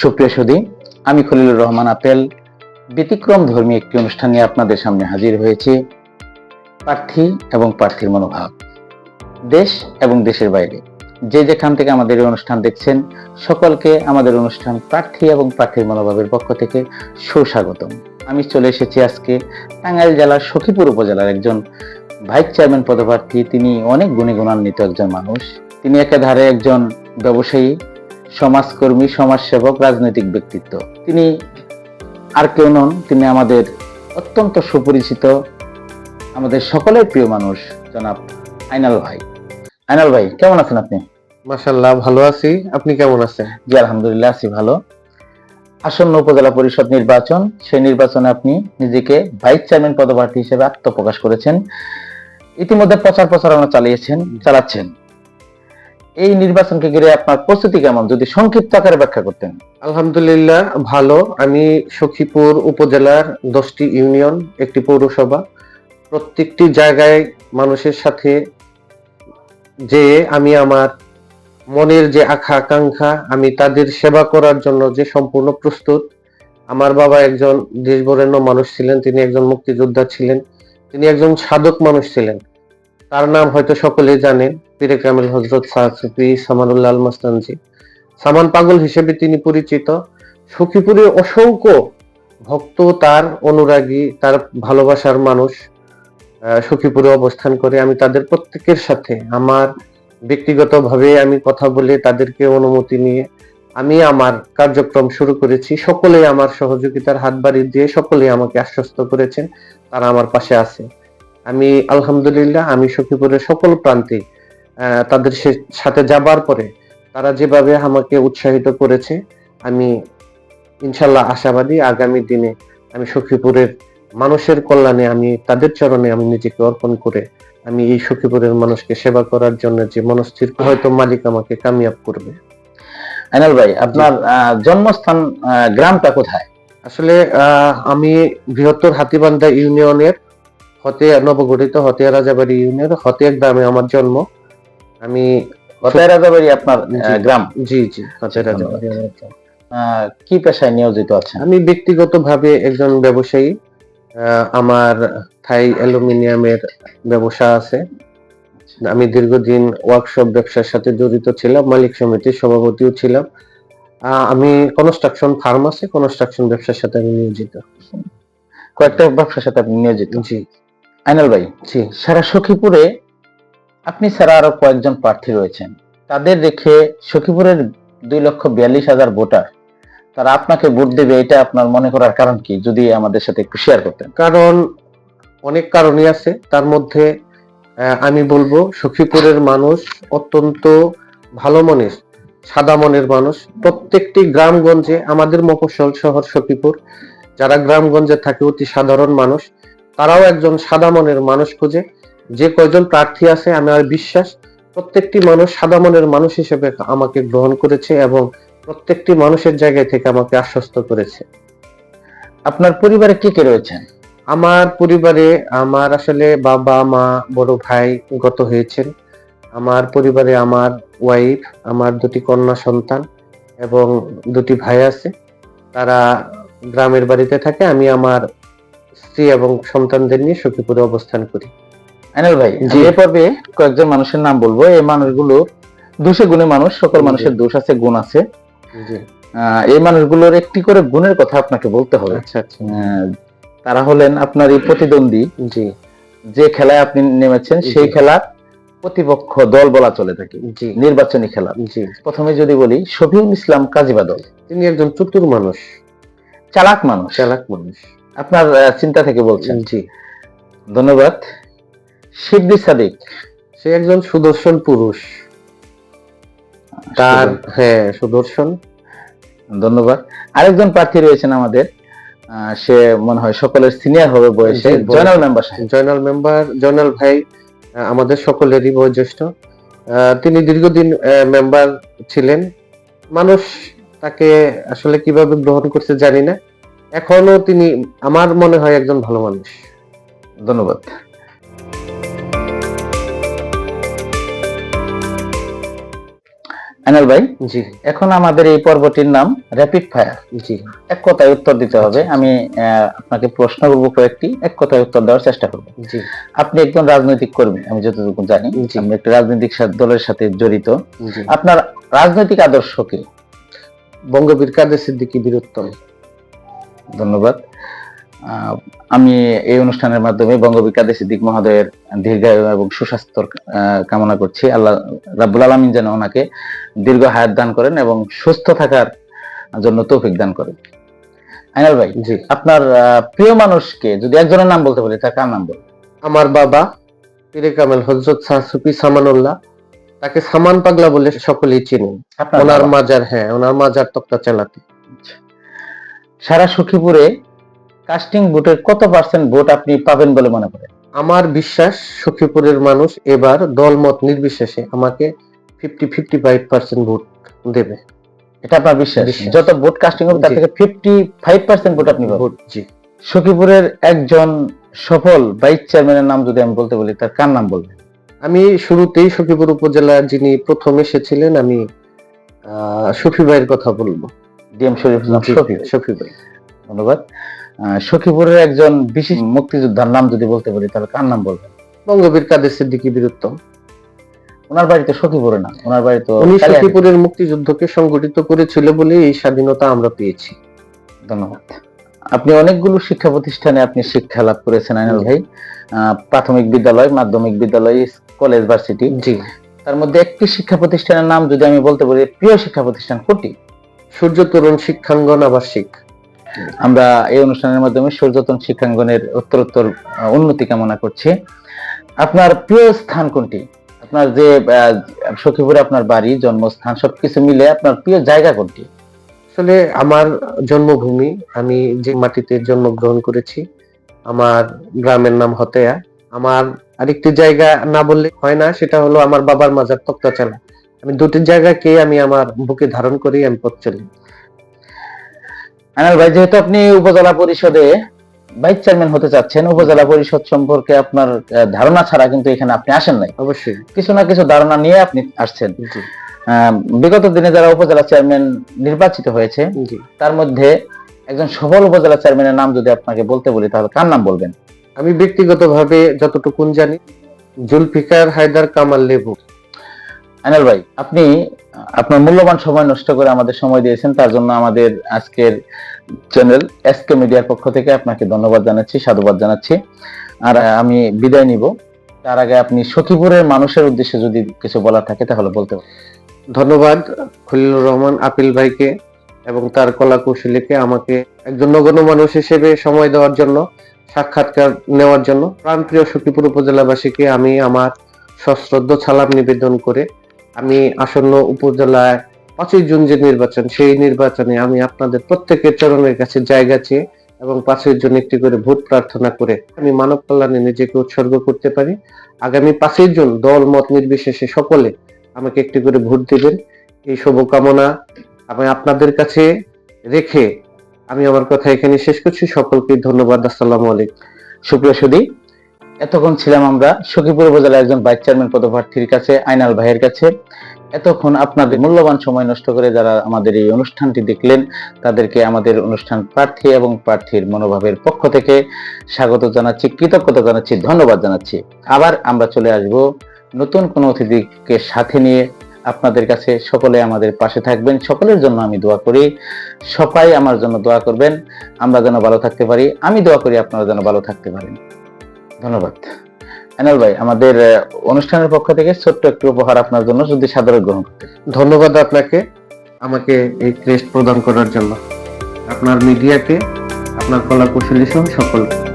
সুপ্রিয় সুদী আমি খলিলুর রহমান আপেল, ব্যতিক্রম ধর্মী একটি অনুষ্ঠান আপনাদের সামনে হাজির হয়েছি, প্রার্থী এবং প্রার্থীর মনোভাব। দেশ এবং দেশের বাইরে, যে যেখান থেকে আমাদের এই অনুষ্ঠান দেখছেন, সকলকে আমাদের অনুষ্ঠান প্রার্থী এবং প্রার্থীর মনোভাবের পক্ষ থেকে সুস্বাগতম। আমি চলে এসেছি আজকে টাঙ্গাইল জেলার সখীপুর উপজেলার একজন ভাইস চেয়ারম্যান পদপ্রার্থী। তিনি অনেক গুণী, গুণান্বিত একজন মানুষ। তিনি একাধারে একজন ব্যবসায়ী সমাজকর্মী সমাজসেবক রাজনৈতিক ব্যক্তিত্ব। তিনি আর কেউ নন তিনি আমাদের অত্যন্ত সুপরিচিত আমাদের সকলের প্রিয় মানুষ জনাব আইনাল ভাই। আইনাল ভাই কেমন আছেন আপনি? মাশাল্লাহ ভালো আছি। আপনি কেমন আছেন? জি আলহামদুলিল্লাহ আছি ভালো। আসন্ন উপজেলা পরিষদ নির্বাচন সেই নির্বাচনে আপনি নিজেকে ভাইস চেয়ারম্যান পদপ্রার্থী হিসেবে আত্মপ্রকাশ করেছেন। ইতিমধ্যে প্রচার প্রচারণা চালিয়েছেন চালাচ্ছেন। এই নির্বাচনকে ঘিরে আপনার প্রস্তুতি কেমন? যদি সংক্ষিপ্ত আকারে ব্যাখ্যা করতেন। আলহামদুলিল্লাহ, ভালো। আমি সখীপুর উপজেলার দশটি ইউনিয়ন, একটি পৌরসভা। প্রত্যেকটি জায়গায় মানুষের সাথে যে আমি আমার মনের যে আশা আকাঙ্ক্ষা, আমি তাদের সেবা করার জন্য যে সম্পূর্ণ প্রস্তুত। আমার বাবা একজন দেশবরেণ্য মানুষ ছিলেন, তিনি একজন মুক্তিযোদ্ধা ছিলেন, তিনি একজন সাধক মানুষ ছিলেন। তার নাম হয়তো সকলেই জানেন। পীরে কামেল হজরত সাহসুফি সামানুল্লাহ আল মাস্তানজি সামান পাগল হিসেবে তিনি পরিচিত। সখীপুরে অসংখ্য ভক্ত তার অনুরাগী, তার ভালোবাসার মানুষ সখীপুরে অবস্থান করে। আমি তাদের প্রত্যেকের সাথে, আমার ব্যক্তিগতভাবে আমি কথা বলে তাদেরকে অনুমতি নিয়ে আমি আমার কার্যক্রম শুরু করেছি। সকলেই আমার সহযোগিতার হাত বাড়িয়ে দিয়ে সকলেই আমাকে আশ্বস্ত করেছেন। তারা আমার পাশে আছে। আমি আলহামদুলিল্লাহ, আমি সখীপুরের সকল প্রান্তে তাদের সাথে যাবার পরে তারা যেভাবে আমাকে উৎসাহিত করেছে আমি ইনশাল্লাহ আশাবাদী আগামী দিনে আমি সখীপুরের মানুষের কল্যাণে আমি তাদের চরণে আমি নিজেকে অর্পণ করে আমি এই সখীপুরের মানুষকে সেবা করার জন্য যে মনস্থির হয়তো মালিক আমাকে কামিয়াব করবে। আইনাল ভাই আপনার জন্মস্থান গ্রামটা কোথায়? আসলে আহ, আমি বৃহত্তর হাতিবান্ধা ইউনিয়নের হতে নবগঠিত হতিয়া রাজাবাড়ি ইউনিয়ন হতিয়া গ্রামে আমার জন্ম। আমি কোথায় রাজাবাড়ি আপনার গ্রাম। জি জি রাজাবাড়ি আমার গ্রাম। আহ, কি পেশায় নিয়োজিত আছেন? আমি ব্যক্তিগতভাবে একজন ব্যবসায়ী। আমার থাই অ্যালুমিনিয়ামের ব্যবসা আছে। আমি দীর্ঘদিন ওয়ার্কশপ ব্যবসার সাথে জড়িত ছিলাম মালিক সমিতির সভাপতিও ছিলাম। আহ, আমি কনস্ট্রাকশন ফার্ম আছে কনস্ট্রাকশন ব্যবসার সাথে আমি নিয়োজিত। কয়েকটা ব্যবসার সাথে আপনি নিয়োজিত? জি। আইনাল ভাই জি। সারা সখীপুরে আপনি ছাড়া আরও কয়েকজন প্রার্থী রয়েছেন। তাদের রেখে সখীপুরের দুই লক্ষ বিয়াল্লিশ হাজার ভোটার, তারা আপনাকে ভোট দেবে, এটা আপনার মনে করার কারণ কি? যদি আমাদের সাথে একটু শেয়ার করতেন। কারণ অনেক কারণই আছে। তার মধ্যে আমি বলব, সখীপুরের মানুষ অত্যন্ত ভালো মনের, সাদা মনের মানুষ। প্রত্যেকটি গ্রামগঞ্জে, আমাদের মফস্বল শহর সখীপুর, যারা গ্রামগঞ্জে থাকে, অতি সাধারণ মানুষ, তারাও একজন সাদা মনের মানুষ খুঁজে। যে কয়জন প্রার্থী আছে আমার বিশ্বাস প্রত্যেকটি মানুষ সাদা মনের মানুষ হিসেবে আমাকে গ্রহণ করেছে এবং প্রত্যেকটি মানুষের জায়গায় থেকে আমাকে আশ্বস্ত করেছে। আপনার পরিবারে কে কে রয়েছেন? আমার পরিবারে আমার আসলে বাবা মা বড় ভাই গত হয়েছেন। আমার পরিবারে আমার ওয়াইফ আমার দুটি কন্যা সন্তান এবং দুটি ভাই আছে। তারা গ্রামের বাড়িতে থাকে আমি আমার স্ত্রী এবং সন্তানদের নিয়ে সখীপুরে অবস্থান করি। আইনাল ভাই। আমি পর্বে কয়েকজন মানুষের নাম বলব। এই মানুষগুলো দোষে গুণে মানুষ সকল মানুষের দোষ আছে গুণ আছে। জি। এই মানুষগুলোর একটি করে গুণের কথা আপনাকে বলতে হবে। আচ্ছা আচ্ছা। তারা হলেন আপনার এই প্রতিদ্বন্দ্বী। জি। যে খেলায় আপনি নেমেছেন সেই খেলার প্রতিপক্ষ দল বলা চলে থাকে জি। নির্বাচনী খেলা। জি। প্রথমে যদি বলি শফিউল ইসলাম কাজীবা দল। তিনি একজন চতুর মানুষ। চালাক মানুষ। চালাক মানুষ। আপনার চিন্তা থেকে বলছেন। জি। ধন্যবাদ। শিবলি সাদিক সে একজন সুদর্শন পুরুষ। তার হ্যাঁ সুদর্শন। ধন্যবাদ। আরেকজন প্রার্থী রয়েছেন আমাদের। সে মনে হয় সকলের সিনিয়র হবে বয়সে। জয়নাল মেম্বার জয়নাল মেম্বার জয়নাল ভাই আমাদের সকলেরই বয়োজ্যেষ্ঠ। আহ, তিনি দীর্ঘদিন মেম্বার ছিলেন। মানুষ তাকে আসলে কীভাবে গ্রহণ করছে জানি না। এখনও তিনি আমার মনে হয় একজন ভালো মানুষ। ধন্যবাদ। আইনাল ভাই জি। এখন আমাদের এই পর্বটির নাম র্যাপিড ফায়ার জি। এক কথায় উত্তর দিতে হবে। আমি আপনাকে প্রশ্ন করব কয়েকটি এক কথায় উত্তর দেওয়ার চেষ্টা করব। জি। আপনি একজন রাজনৈতিক কর্মী আমি যতটুকু জানি। আপনি একটা রাজনৈতিক দলের সাথে জড়িত। আপনার রাজনৈতিক আদর্শ কি? বঙ্গবীর কাদের সিদ্দিকী বীরুত্তম। ধন্যবাদ। আমি এই অনুষ্ঠানের মাধ্যমে বঙ্গবিকাদের সিদ্দিক মহোদয়ের দীর্ঘায়ু এবং সুস্বাস্থ্য আহ, কামনা করছি। আল্লাহ রাব্বুল আলমিন যেন ওনাকে দীর্ঘ হায়াত দান করেন এবং সুস্থ থাকার জন্য তৌফিক দান করেন। আইনাল ভাই জি। আপনার প্রিয় মানুষকে যদি একজনের নাম বলতে বলি তার কার নাম বলবেন আমার বাবা পীরে কামেল হজরত শাহ সুফি সামানুল্লাহ। তাকে সামান পাগলা বলে সকলেই চিনেন। ওনার মাজার হ্যাঁ ওনার মাজার তক্তা চালাতে। সারা সখীপুরে কাস্টিং ভোটের কত পার্সেন্ট ভোট আপনি পাবেন বলে মনে করেন? আমার বিশ্বাস সখীপুরের মানুষ এবার দলমত নির্বিশেষে আমাকে fifty fifty five percent vote দেবে। এটা আপনার বিশ্বাস। যত ভোট কাস্টিং হবে তার থেকে ফিফটি ফাইভ পার্সেন্ট ভোট আপনি ভোট জি। সখীপুরের একজন সফল ভাইস চেয়ারম্যানের নাম যদি আমি বলতে বলি তার কার নাম বলবেন? আমি শুরুতেই সখীপুর উপজেলার যিনি প্রথম এসেছিলেন আমি আহ, শফি ভাইয়ের কথা বলব। ডিএম শরীফ জি, শফি শফি ভাই ধন্যবাদ। সখীপুরের একজন বিশেষ মুক্তিযোদ্ধার নাম যদি বলতে বলি তাহলে কার নাম বলবেন? বঙ্গবীর কাদের সিদ্দিকী বীরুত্তম ওনার বাড়ি তো সখীপুরে না ওনার বাড়ি তো উনি সখীপুরের মুক্তিযুদ্ধকে সংগঠিত করেছিল বলে এই স্বাধীনতা আমরা পেয়েছি। ধন্যবাদ। আপনি অনেকগুলো শিক্ষা প্রতিষ্ঠানে আপনি শিক্ষা লাভ করেছেন আইনাল। ভাই। আহ, প্রাথমিক বিদ্যালয় মাধ্যমিক বিদ্যালয় কলেজ ভার্সিটি। জি। তার মধ্যে একটি শিক্ষা প্রতিষ্ঠানের নাম যদি আমি বলতে বলি প্রিয় শিক্ষা প্রতিষ্ঠান কোটি সূর্য তরুণ শিক্ষাঙ্গন আবাসিক। আমরা এই অনুষ্ঠানের মাধ্যমে সূর্যতন শিক্ষাঙ্গনের উত্তরোত্তর উন্নতি কামনা করছি। আপনার প্রিয় স্থান কোনটি? আপনার যে সখীপুরে আপনার বাড়ি, জন্মস্থান, সবকিছু মিলে আপনার প্রিয় জায়গা কোনটি? আসলে আমার জন্মভূমি, আমি যে মাটিতে জন্মগ্রহণ করেছি, আমার গ্রামের নাম হতেয়া। আমার আরেকটি জায়গা না বললে হয় না, সেটা হলো আমার বাবার মাজার তক্তাচালা আমি দুটি জায়গাকে আমি আমার বুকে ধারণ করি, আমি পথ চলি। আনাল ভাই যেহেতু আপনি উপজেলা পরিষদে ভাইস চেয়ারম্যান হতে চাচ্ছেন উপজেলা পরিষদ সম্পর্কে আপনার ধারণা ছাড়া কিন্তু এখানে আপনি আসেন নাই। অবশ্যই। কিছু না কিছু ধারণা নিয়ে আপনি আসছেন। বিগত দিনে যারা উপজেলা চেয়ারম্যান নির্বাচিত হয়েছে তার মধ্যে একজন সফল উপজেলা চেয়ারম্যানের নাম যদি আপনাকে বলতে বলি তাহলে কার নাম বলবেন? আমি ব্যক্তিগতভাবে যতটুকুন জানি জুলফিকার হায়দার কামাল লেবু। আনাল ভাই আপনি আপনার মূল্যবান সময় নষ্ট করে আমাদের সময় দিয়েছেন, তার জন্য আমাদের আজকের চ্যানেল এসকে মিডিয়ার পক্ষ থেকে আপনাকে ধন্যবাদ জানাচ্ছি, সাধুবাদ জানাচ্ছি। আর আমি বিদায় নিব। তার আগে আপনি সখীপুরের মানুষের উদ্দেশ্যে যদি কিছু বলার থাকে, তাহলে বলতে পারেন। ধন্যবাদ খলিলুর রহমান আপিল ভাইকে এবং তার কলা কৌশলীকে আমাকে একজন নগণ্য মানুষ হিসেবে সময় দেওয়ার জন্য, সাক্ষাৎকার নেওয়ার জন্য। প্রাণপ্রিয় সখীপুর উপজেলাবাসীকে আমি আমার সশ্রদ্ধ সালাম নিবেদন করে আমি আসন্ন উপজেলায় পাঁচই জুন যে নির্বাচন, সেই নির্বাচনে আমি আপনাদের প্রত্যেকের চরণের কাছে জায়গা চেয়ে এবং পাঁচই জুন একটি করে ভোট প্রার্থনা করে আমি মানব কল্যাণে নিজেকে উৎসর্গ করতে পারি। আগামী পাঁচই জুন দল, মত নির্বিশেষে সকলে আমাকে একটি করে ভোট দিবেন। এই শুভকামনা আমি আপনাদের কাছে রেখে আমি আমার কথা এখানে শেষ করছি। সকলকে ধন্যবাদ। আসসালামু আলাইকুম। সুপ্রিয় সুদী এতক্ষণ ছিলাম আমরা সখীপুর উপজেলার একজন ভাইস চেয়ারম্যান পদপ্রার্থীর কাছে, আইনাল ভাইয়ের কাছে। এতক্ষণ আপনাদের মূল্যবান সময় নষ্ট করে যারা আমাদের এই অনুষ্ঠানটি দেখলেন, তাদেরকে আমাদের অনুষ্ঠান প্রার্থী এবং প্রার্থীর মনোভাবের পক্ষ থেকে স্বাগত জানাচ্ছি, কৃতজ্ঞতা জানাচ্ছি, ধন্যবাদ জানাচ্ছি। আবার আমরা চলে আসব নতুন কোনো অতিথিকে সাথে নিয়ে। আপনাদের কাছে সকলে আমাদের পাশে থাকবেন, সকলের জন্য আমি দোয়া করি। সবাই আমার জন্য দোয়া করবেন, আমরা যেন ভালো থাকতে পারি। আমি দোয়া করি আপনারা যেন ভালো থাকতে পারেন। ধন্যবাদ। এনাল ভাই, আমাদের অনুষ্ঠানের পক্ষ থেকে ছোট্ট একটু উপহার আপনার জন্য যদি সাদরে গ্রহণ করতে ধন্যবাদ আপনাকে, আমাকে এই ক্রেস্ট প্রদান করার জন্য। আপনার মিডিয়াকে আপনার কলা কৌশলী সহ সকলকে।